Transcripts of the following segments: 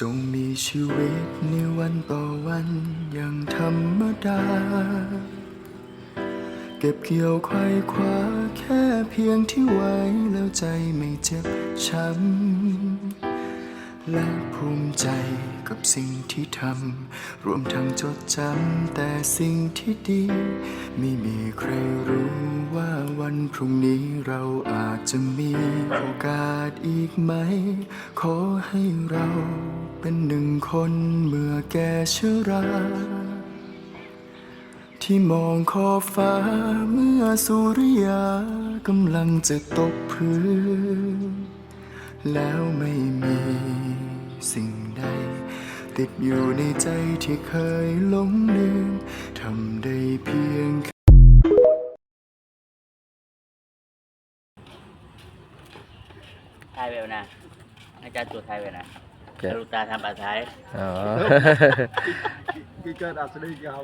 จงมีชีวิตในวันต่อวันอย่างธรรมดา เก็บเกี่ยวไขว้คว้าแค่เพียงที่ไว้แล้วใจไม่เจ็บช้ำและภูมิใจ กับสิ่งที่ทำรวมทั้งจดจำแต่สิ่งที่ดี ไม่มีใครรู้ว่าวันพรุ่งนี้เราอาจจะมีโอกาสอีกไหม ขอให้เราเป็นหนึ่งคนเมื่อแก่ชราที่มองขอบฟ้าเมื่อสุริยากำลังจะตกพื้น แล้วไม่มีสิ่งใด ติดอยู่ในใจที่เคยหลงลืมทำได้เพียงไทยเวลนะอาจารย์จุดไทยเวลนะเจ็ดกรุตาทำปลาไทยอ๋อกีเกิดอัศนียาว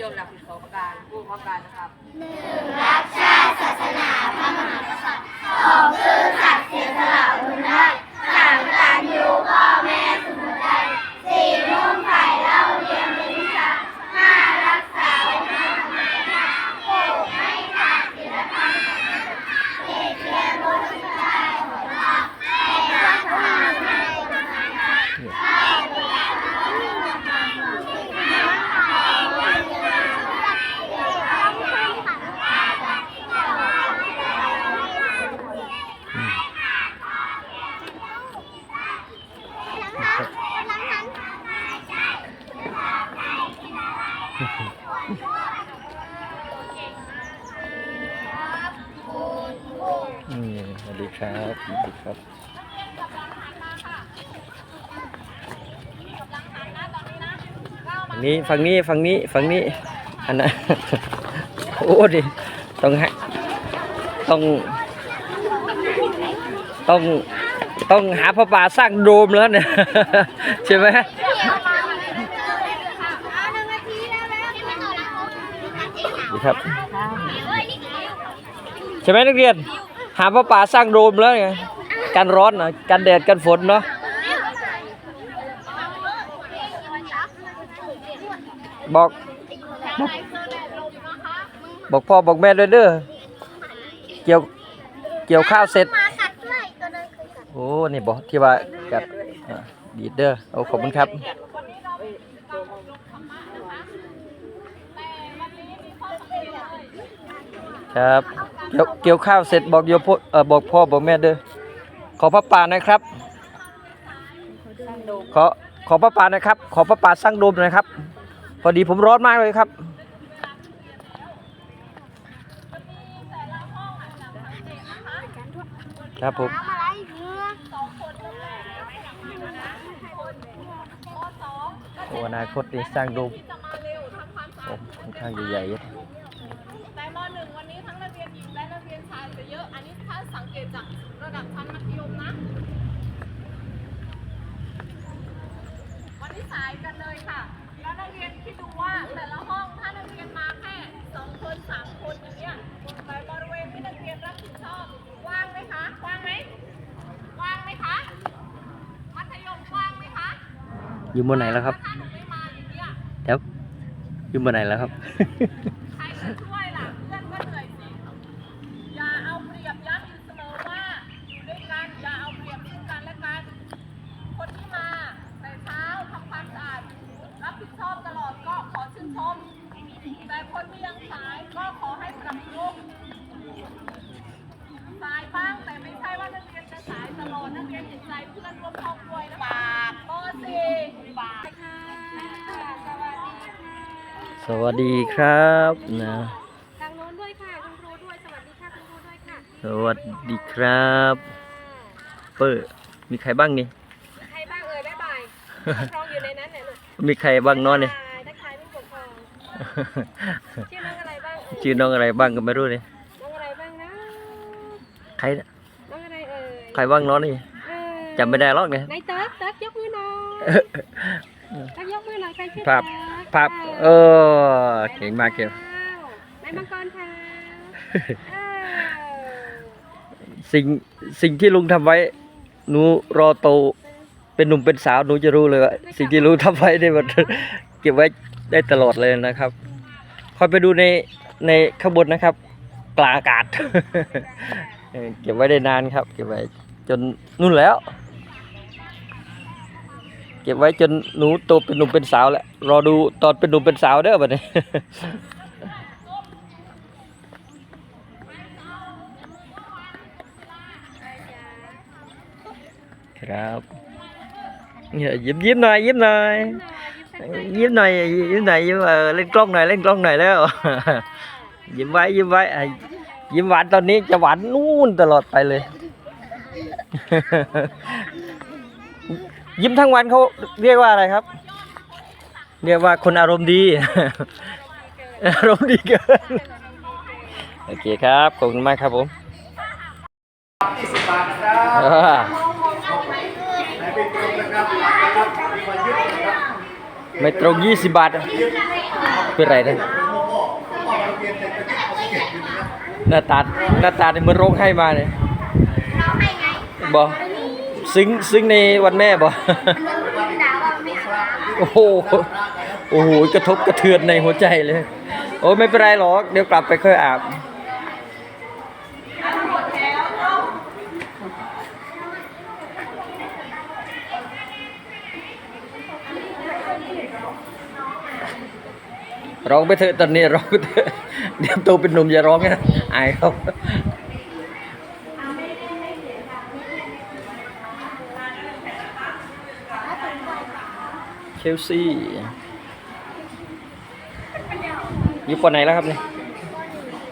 ยนต์หลักสิบสองประการผู้ประการนะคะบ อืมสวัสดีครับสวัสดีครับ นี้ ฝั่งนี้ฝั่งนี้ฝั่งนี้อันนั้นโอ้ดิต้องให้ต้องต้องต้องหาพระป่าสร้างโดมแล้วเนี่ยใช่ไหมดีครับใช่ไหมนักเรียน หาพระป่าสร้างโดมแล้วไงกันร้อนนะกันแดดกันฝนเนาะ บอกบอกพ่อบอกแม่ด้วยเด้อเกี่ยวเกี่ยวข้าวเสร็จมากัดด้วยตัวนึงเคยกัดโอ้ นี่บอกที่ว่ากัดอะดีดเด้อโอ้ขอบคุณครับ ครับ เกี่ยวเกี่ยวข้าวเสร็จบอกโยพ่อเออบอกพ่อบอกแม่เด้อขอพระป่าหนะครับ ขอขอพระป่าหนะครับ ขอพระป่าสร้างโดมหน่อยครับ พอดีผมร้อนมากเลยครับ ครับผมโอ้อนาคตนี่สร้างรูปที่จะมาเร็วทำความสะโอ้อาดค่อนข้างใหญ่ๆแต่มหนึ่งวันนี้ทั้งนักเรียนหญิงและนักเรียนชายจะเยอะ อันนี้ถ้าสังเกตจากระดับชั้นมัธยมนะ วันนี้สายกันเลยค่ะ แล้วนักเรียนคิดดูว่าแต่ละห้องถ้านักเรียนมาแค่สองคนสามคนอย่างเงี้ยในบริเวณที่นักเรียนรับผิดชอบว่างไหมคะว่างไหมว่างไหมคะ มัธยมว่างไหมคะอยู่บนไหนแล้วครับ ถ้าหนูไม่มาอย่างเงี้ย แถวอยู่บนไหนแล้วครับ ใครจะช่วยล่ะเพื่อนก็เหนื่อยสิ อย่าเอาเปรียบย้ำอยู่เสมอว่าอยู่ด้วยกันอย่าเอาเปรียบซึ่งกันและกัน คนที่มาแต่เช้าทำความสะอาดรับผิดชอบตลอดก็ขอชื่นชม แต่คนที่ยังสายก็ขอให้ปรับปรุงสายบ้างแต่ไม่ใช่ว่านักเรียนจะสายตลอดนักเรียนเห็นใจเพื่อนร่วมห้องด้วยนะฝากป .4 ฝากค่ะสวัสดี ค่ะสวัสดีครับนะทางโน้นด้วยค่ะคุณครูด้วยสวัสดีค่ะคุณครูด้วยค่ะสวัสดีครับ เปิดมีใครบ้างนี่ใครบ้างเอ่ยบ๊ายบายครองอยู่ในนั้นแหละลูกมีใครบ้างเนอนนี่ทักทายผู้ปกครองชื่อน้องอะไรบ้างเอ่ยชื่อน้องอะไรบ้างก็ไม่รู้เลยน้องอะไรบ้างนะใครน้องอะไรเอ่ยใครบ้างเน้องนี่เอ่ยจำไม่ได้หรอกเนี่ยนายเติร์กเติร์กยกมือหน่อยเติร์กยกมือหน่อยใครชื่อภาพเติร์ก ภาพเออ้าวอเก่งมากเก่งนายมังกรค่ะอ้าวสิ่งสิ่งที่ลุงทำไว้หนูรอโตเป็นหนุ่มเป็นสาวหนูจะรู้เลยว่าสิ่งที่ลุงทำไว้เนี่ยมันเก็บไว้ได้ตลอดเลยนะครับคอยไปดูในในข้างบนนะครับ กลางอากาศเออเก็บไว้ได้นานครับ เก็บไว้จนนู่นแล้ว เก็บไว้จนหนูโตเป็นหนุ่มเป็นสาวแล้วรอดูตอนเป็นหนุ่มเป็นสาวเด้อบัดนี้ครับเนี่ยยิ้มยิ้มหน่อยยิ้มหน่อยยิ้มหน่อยยิ้มหน่อยยิ้มเออเล่นกล้องหน่อยเล่นกล้องหน่อยแล้วยิ้มไว้ยิ้มไว้อ่ยิ้มหวานตอนนี้จะหวานนู่นตลอดไปเลย ยิ้มทั้งวันเขาเรียกว่าอะไรครับ เรียกว่าคนอารมณ์ดี อารมณ์ดีเกิน โอเคครับ ขอบคุณมากครับผม20บาทนะครับอ่าไหนเป็นตรงนะครับนะครับมีวันยึดนะครับไม่ตรง20บาท เป็นไรนะหน้าตาหน้าตาเนี่ยมือนร้องไห้มาเลยบอก ซึ้งซึ้งในวันแม่บอโอ้โหโอ้โหกระทบกระเทือนในหัวใจเลย โอ้ไม่เป็นไรหรอก เดี๋ยวกลับไปค่อยอาบร้องไปเถอะตอนนี้ร้องไปเถอะเดี๋ยวโตเป็นหนุ่มอย่าร้องนะอายเขา เคลซี่อยู่ปอไหนแล้วครับเนี่ย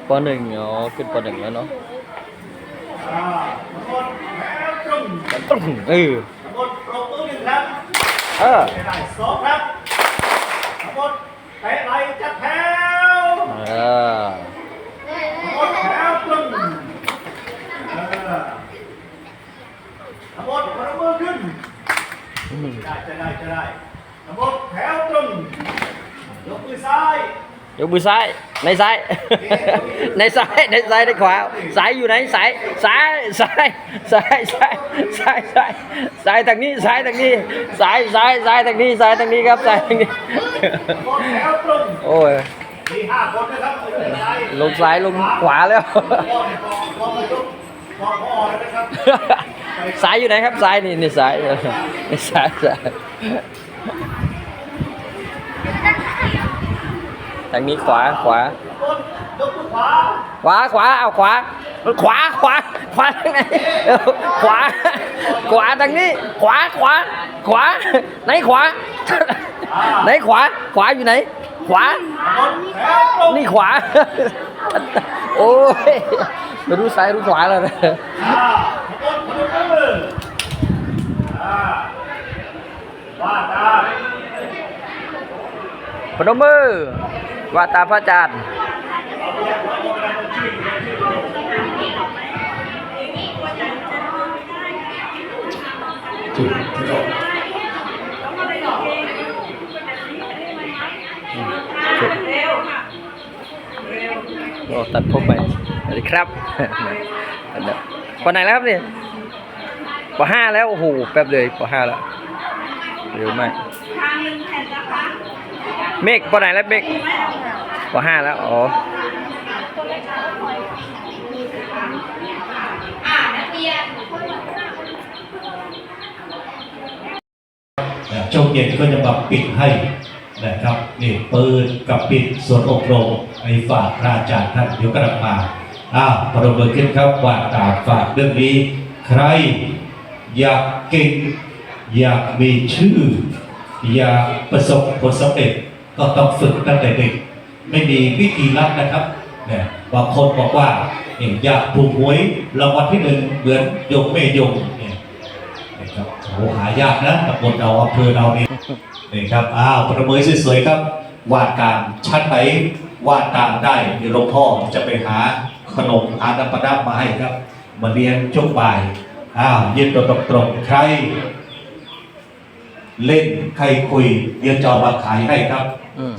ปอหนึ่งอ๋อขึ้นปอหนึ่งแล้วเนาะตึ้งเออทั้งหมดปรบมือหนึ่งครับเออได้สองครับทั้งหมดเตะไหลจัดแถวเออทั้งหมดแถวตรงเออทั้งหมดปรบมือขึ้นอืมได้จะได้จะได้ทั้ง หมดแถวตรงยกมือซ้ายยกมือซ้ายในซ้าย ในซ้ายในซ้ายในขวาซ้ายอยู่ไหนซ้ายซ้ายซ้ายซ้ายซ้ายซ้ายซ้ายซ้ายทางนี้ซ้ายทางนี้ซ้ายซ้ายซ้ายทางนี้ซ้ายทางนี้ครับซ้ายทางนี้ทั้งหมดแถวตรงโอ้ยมีห้าคนนะครับซ้ายลงซ้ายลงขวาแล้วพ่อเนี่ยพ่อพ่อมายกพ่อพ่อเลยนะครับซ้ายอยู่ไหนครับซ้ายนี่นี่ซ้ายนี่ซ้ายซ้าย ทางนี้ขวาขวายกมือขวา ขวาขวาเอาขวา ขวาขวาขวาทางไหนเออขวา ขวาทางนี้ ขวาขวา ขวา ไหนขวา ไหนขวา ขวาอยู่ไหน ขวาแถวตรงนี่ขวา โอ้ยไม่รู้ซ้ายรู้ขวาแล้วนะอ่าทั้งหมดปรบมืออ่าว่าตามพนมมือ ว่าตาพระอาจารย์โอ้ตัดผมไปสวัสดีครับปอไหนแล้วครับเนี่ยปอห้าแล้ว โอ้โห แป๊บเลยปอห้าแล้วเร็วมากเมฆปอไหนแล้วเมฆ ปอห้าแล้วอ๋อนะช่วงเย็นก็จะมาปิดให้นะครับนี่ปืนกับปิดส่วนอบรมในฝากพระอาจารย์ท่านเดี๋ยวกำลังมาอ้าวประดมมือขึ้นครับว่าตาฝากเรื่องนี้ ใครอยากเก่งอยากมีชื่อ อยากประสบผลสำเร็จก็ต้องฝึกตั้งแต่เด็ก ไม่มีวิธีลัดนะครับเนี่ยบางคนบอกว่าเนี่ยอยากถูกหวยรางวัลที่หนึ่งเหมือนยงไม่ยงเนี่ยนะครับโอหายากนะตำบลเราอำเภอเรานี่นี่ครับอ้าวประเมินสวยๆครับ วาดการชั้นไหนวาดตามได้เดี๋ยวหลวงพ่อจะไปหาขนมหาน้ำประดับมาให้ครับ มาเรียนช่วงบ่ายอ้าวยืนตัวตรงๆใคร เล่นใครคุยเดี๋ยวจอมาขายให้ครับ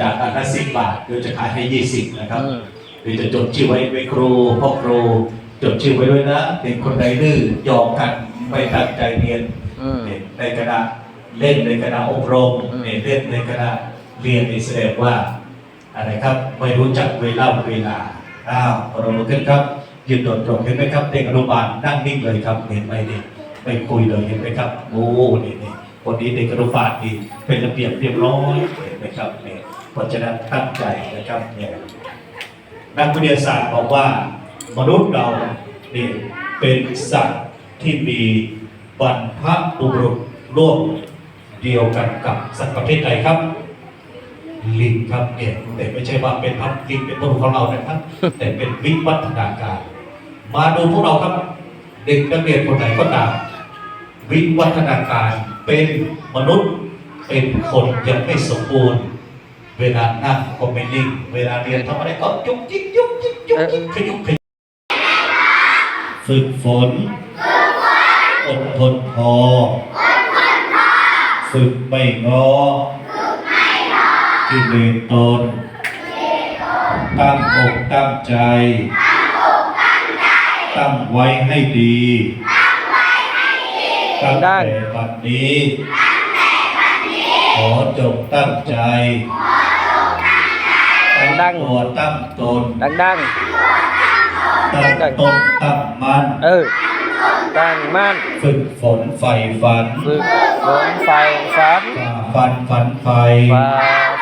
จากอันละสิบบาทเดี๋ยวจะขายให้ยี่สิบนะครับอืมเดี๋ยวจะจดชื่อไว้ไว้ครูพ่อครูจดชื่อไว้ด้วยนะเด็กคนใดดื้อยอมกันไม่ตั้งใจเรียนอืมเนี่ยในคณะเล่นในคณะอบรมอืมเนี่ยเล่นในคณะเรียนนี่แสดงว่าอะไรครับไม่รู้จักเวลาเวลาอ้าวปรบมือขึ้นครับยืนโดดตรงเห็นไหมครับเด็กอนุบาลนั่งนิ่งเลยครับเห็นไหมนี่ไม่คุยเลยเห็นไหมครับโอ้นี่นี่คนนี้เด็กอนุบาลนี่เป็นระเบียบเรียบร้อยเห็นไหมครับเนี่ยเพ ราะฉะนั้นตั้งใจนะครับเนี่ยนักวิทยาศาสตร์บอกว่ามนุษย์เราเนี่ยเป็นสัตว์ที่มีบรรพบุรุษร่วมเดียวกันกับสัตว์ประเภทใดครับ ลิงครับเนี่ยแต่ไม่ใช่ว่าเป็นพันลิงเป็นตัวของเรานะครับ แต่เป็นวิวัฒนาการ มาดูพวกเราครับ เด็กนักเรียนคนไหนก็ตามวิวัฒนาการเป็นมนุษย์เป็นคนยังไม่สมบูรณ์ เวลานั่งก็ไม่นิ่ง เวลาเรียนทำอะไรก็ยุกยิกยุกยิกยุกยิกขยุกขยุกฝึกฝนอดทนพอฝึกไม่งอกิเลสตนตั้งอกตั้งใจ ตั้งไว้ให้ดีตั้งแต่บัดนี้ ขอจงตั้งใจ ดัง ตัวตั้งตนดังดัง ตั้งตนตั้งมั่นๆเออ ตั้งมั่นฝึกฝนใฝ่ฝันฝึกฝนไฟฝันฝ่าฟันฝันไฟฝ่า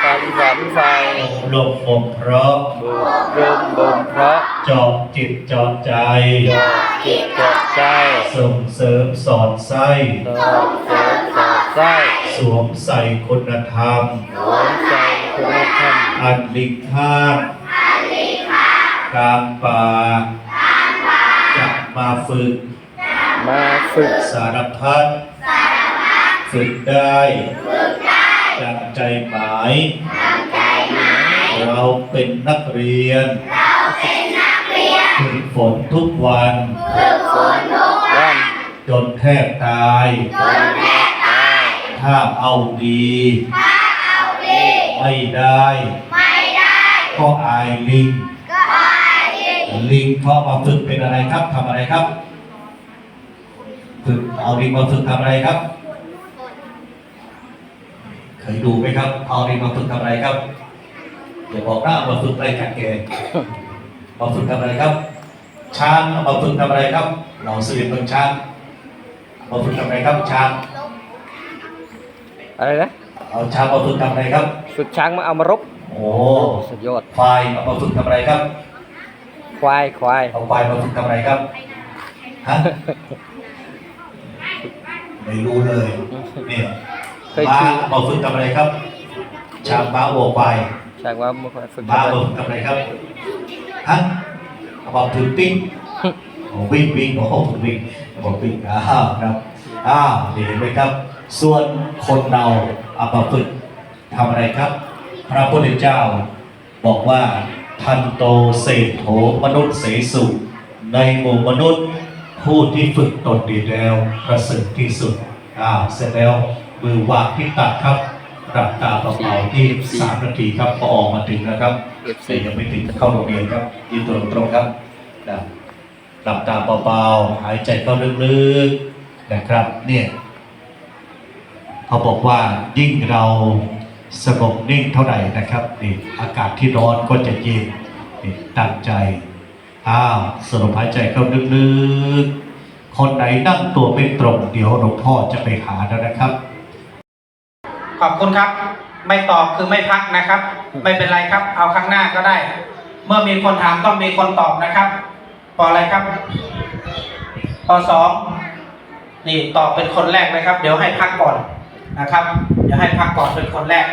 ฝันฝันไฟอบรมบ่มเพราะบุกรมบ่มเพราะเจาะจิตเจาะใจจิตจดใจส่งเสริมสอดไส้สอดเสริมสอดไส้สวมใส่คุณธรรมหวงใจคุณธรรม อันลิงห้ามกลางป่าจะมาฝึก มาฝึกสารพัดฝึกได้ดังใจหมาย เราเป็นนักเรียนฝึกฝนทุกวันฝนวันจนแทบตายฝนตาย ถ้าเอาดี ไม่ได้ก็อายลิง ลิงเขามาฝึกเป็นอะไรครับทำอะไรครับ ฝึกเอาลิงมาฝึกทำอะไรครับ เคยดูไหมครับเอาลิงมาฝึกทำอะไรครับอย่าบอกนะเอามาฝึกอะไรกันแกมาฝึกทำอะไรครับ ช้างเอามาฝึกทำอะไรครับ เราสื่อเมืองช้างเอามาฝึกทำอะไรครับช้างอะไรนะเอาช้างมาฝึกทำอะไรครับ ฝึกช้างมาเอามารบโอ้สุดยอดควายเอามาฝึกทำอะไรครับ ควายควายเอาควายมาฝึกทำอะไรครับฮะไม่รู้เลยเนี่ยเคยม้าขี่เอามาฝึกทำอะไรครับช้างม้าวัวควายช้างว่ามาฝึกม้าทำอะไรมาฝึกทำอะไรครับฮะเอามาฝึกปิ้งโอ้วิ่งวิ่งโอ้ฝึกวิ่งเอามาวิ่งอ้าวครับอ้าวดีไหมครับ ส่วนคนเราเอามาฝึก ทำอะไรครับ พระพุทธเจ้าบอกว่าทันโตเศรษโถมนุษย์เสสุในหมู่มนุษย์ผู้ที่ฝึกตนดีแล้วประเสริฐที่สุดอ้าวเสร็จแล้วมือวางที่ตักครับหลับตาเบาๆที่สามนาทีครับพอออกมาถึงนะครับแต่ยังไม่ถึงเข้าโรงเรียนครับยืนตรงตรงๆครับนะหลับตาเบาๆหายใจเข้าลึกๆนะครับ เนี่ยเขาบอกว่ายิ่งเรา สงบนิ่งเท่าไหร่นะครับนี่อากาศที่ร้อนก็จะเย็นนี่ตั้งใจอ้าวสรุปหายใจเข้าลึกๆคนไหนนั่งตัวไม่ตรงเดี๋ยวหลวงพ่อจะไปหาแล้วนะครับ ขอบคุณครับ ไม่ตอบคือไม่พักนะครับ ไม่เป็นไรครับ เอาข้างหน้าก็ได้ เมื่อมีคนถามต้องมีคนตอบนะครับปออะไรครับปอสองนี่ตอบเป็นคนแรกเลยครับ เดี๋ยวให้พักก่อนนะครับ เดี๋ยวให้พักก่อนเป็นคนแรก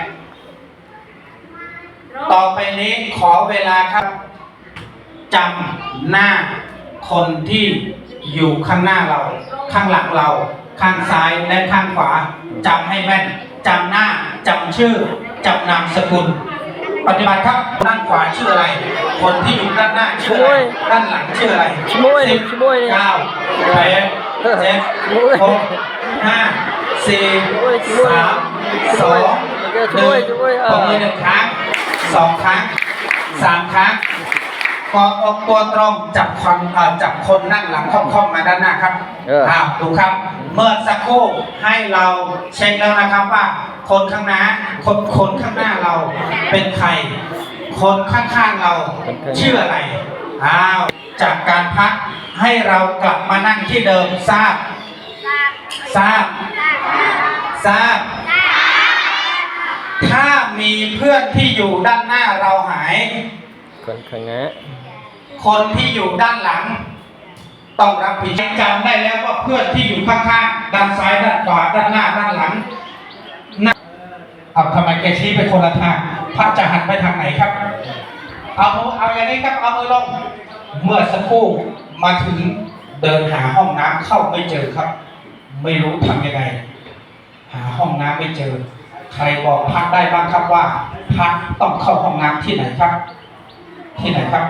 ต่อไปนี้ขอเวลาครับจำหน้าคนที่อยู่ข้างหน้าเรา ข้างหลังเรา ข้างซ้ายและข้างขวาจำให้แม่นจำหน้าจำชื่อจำนามสกุล ปฏิบัติครับด้านขวาชื่ออะไร คนที่อยู่ด้านหน้าชื่ออะไรด้านหลังชื่ออะไรชมวยสิบชมวยเนี่ยเก้าแปดเจ็ดชมวยหกห้าสี่ชมวยชมวยสาม สองชมวยชมวยหอ่านึ่งตรงนี้หนึ่งครั้งสองครั้งสามครั้งกอดอกตัวตรงจับคนเอ่อจับคนนั่งหลังค่อมๆมาด้านหน้าครับเอออ้าวดูครับ เมื่อสักครู่ให้เราเช็คแล้วนะครับว่า คนข้างหน้าคนคนข้างหน้าเราเป็นใคร คนข้างๆเราชื่ออะไรอ้าวจากการพักให้เรากลับมานั่งที่เดิมทราบ ทราบ ทราบ ถ้ามีเพื่อนที่อยู่ด้านหน้าเราหาย คนข้างหน้าคนที่อยู่ด้านหลัง ต้องรับผิดชอบจำได้แล้วว่าเพื่อนที่อยู่ข้างๆด้านซ้ายด้านขวาด้านหน้าด้านหลังหน้าเอาทำไมแกชี้ไปคนละทางพระจะหันไปทางไหนครับ เอามือเอาอย่างนี้ครับเอามือลงเมื่อสักครู่มาถึงเดินหาห้องน้ำเข้าไม่เจอครับ ไม่รู้ทำยังไง หาห้องน้ำไม่เจอ ใครบอกพักได้บ้างครับว่า พักต้องเข้าห้องน้ำที่ไหนครับ ที่ไหนครับ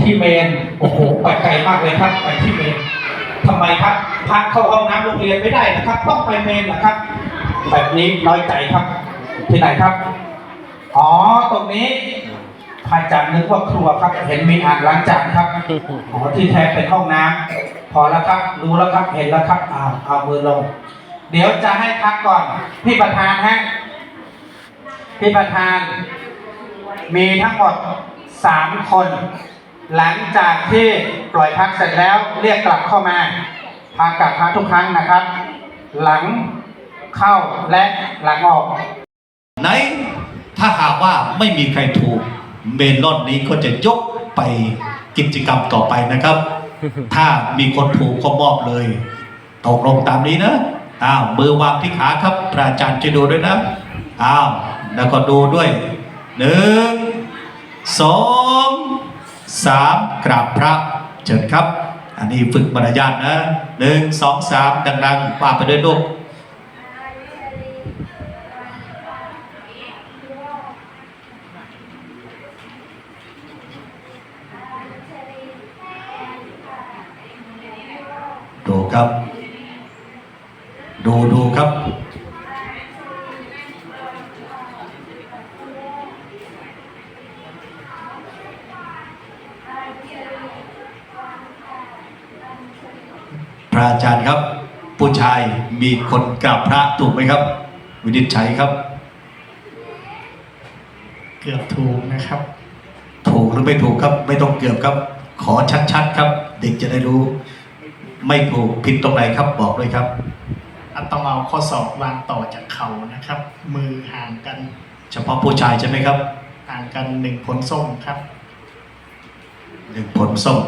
ที่เมนโอ้โหไปไกลมากเลยครับ ไปที่เมนทำไมครับพักเข้าห้องน้ำโรงเรียนไม่ได้นะครับ ต้องไปเมนนะครับ แบบนี้น้อยใจครับ ที่ไหนครับ อ๋อตรงนี้พระอาจารย์นึกว่าครัวครับ เห็นมีอ่างล้างจานครับอ๋อที่แท้เป็นห้องน้ำพอแล้วครับ รู้แล้วครับเห็นแล้วครับอ้าวเอามือลง ดี๋ยวจะให้พักก่อน พี่ประธานฮะพี่ประธาน มีทั้งหมดสามคน หลังจากที่ปล่อยพักเสร็จแล้วเรียกกลับเข้ามาพากลับพักทุกครั้งนะครับ หลังเข้าและหลังออก ไหนถ้าหากว่าไม่มีใครถูกเมนลอนนี้ก็จะยกไปกิจกรรมต่อไปนะครับ ถ้ามีคนถูกก็มอบเลย ตกลงตามนี้นะ อ้าวมือวางที่ขาครับพระอาจารย์จะดูด้วยนะอ้าวแล้วก็ดูด้วยหนึ่งสองสามกราบพระเชิญครับ อันนี้ฝึกมารยาทนะหนึ่งสองสามดังๆว่าไปด้วยลูกดูครับ ดูดูครับพระอาจารย์ครับ ผู้ชายมีคนกราบพระถูกไหมครับ วินิจฉัยครับ เกือบถูกนะครับ ถูกหรือไม่ถูกครับ ไม่ต้องเกือบครับ ขอชัดๆครับ เด็กจะได้รู้ ไม่ถูกผิดตรงไหนครับบอกด้วยครับอัน ต้องเอาข้อศอกวางต่อจากเข่านะครับ มือห่างกันเฉพาะผู้ชายใช่ไหมครับห่างกันหนึ่งผลส้มครับหนึ่งผลส้ม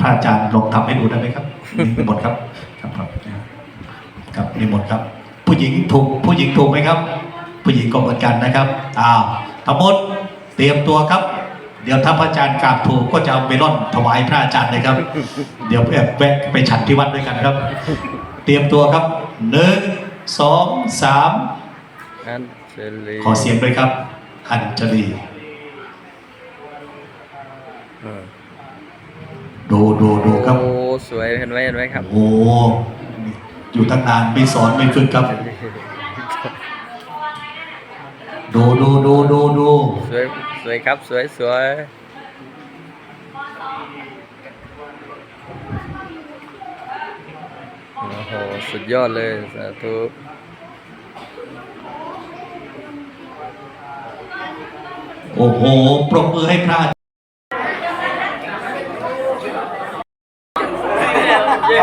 พระอาจารย์ลองทำให้ดูได้ไหมครับมีหมดครับครับครับครับมีหมดครับ ผู้หญิงถูกผู้หญิงถูกไหมครับ ผู้หญิงก็เหมือนกันนะครับอ้าวทั้งหมดเตรียมตัวครับเดี๋ยวถ้าพระอาจารย์กราบถูกก็จะเอาเมลอนถวายพระอาจารย์เลยครับ เดี๋ยวแอบแวะไปฉันที่วัดด้วยกันครับ เตรียมตัวครับ หนึ่งสองสามอันเซรีขอเสียงด้วยครับ อัญชลีเออดูดูดูครับ โอ้สวยเห็นไหมเห็นไหมครับ โอ้โหอยู่ตั้งนานไม่สอนไม่ฝึกครับ ดูดูดูดูดูสวยสวยครับสวยสวยโอ้โหสุดยอดเลยสาธุโอ้โห ปรบมือให้พระเย้